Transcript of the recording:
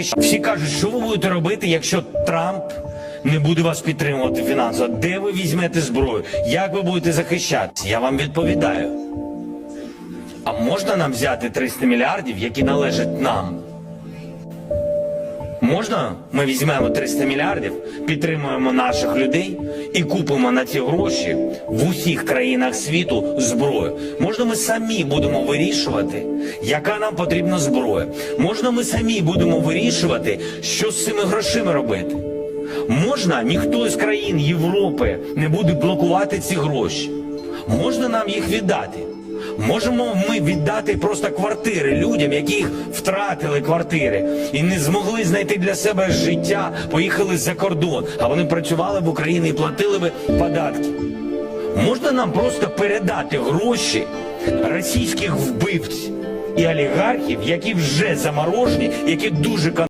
Всі кажуть, що ви будете робити, якщо Трамп не буде вас підтримувати фінансово? Де ви візьмете зброю? Як ви будете захищатися? Я вам відповідаю. А можна нам взяти 300 мільярдів, які належать нам? Можна ми візьмемо 300 мільярдів, підтримуємо наших людей і купимо на ці гроші в усіх країнах світу зброю? Можна ми самі будемо вирішувати, яка нам потрібна зброя? Можна ми самі будемо вирішувати, що з цими грошима робити? Можна ніхто з країн Європи не буде блокувати ці гроші? Можна нам їх віддати? Можемо ми віддати просто квартири людям, які втратили квартири і не змогли знайти для себе життя, поїхали за кордон, а вони працювали в Україні і платили би податки. Можна нам просто передати гроші російських вбивців і олігархів, які вже заморожені, які дуже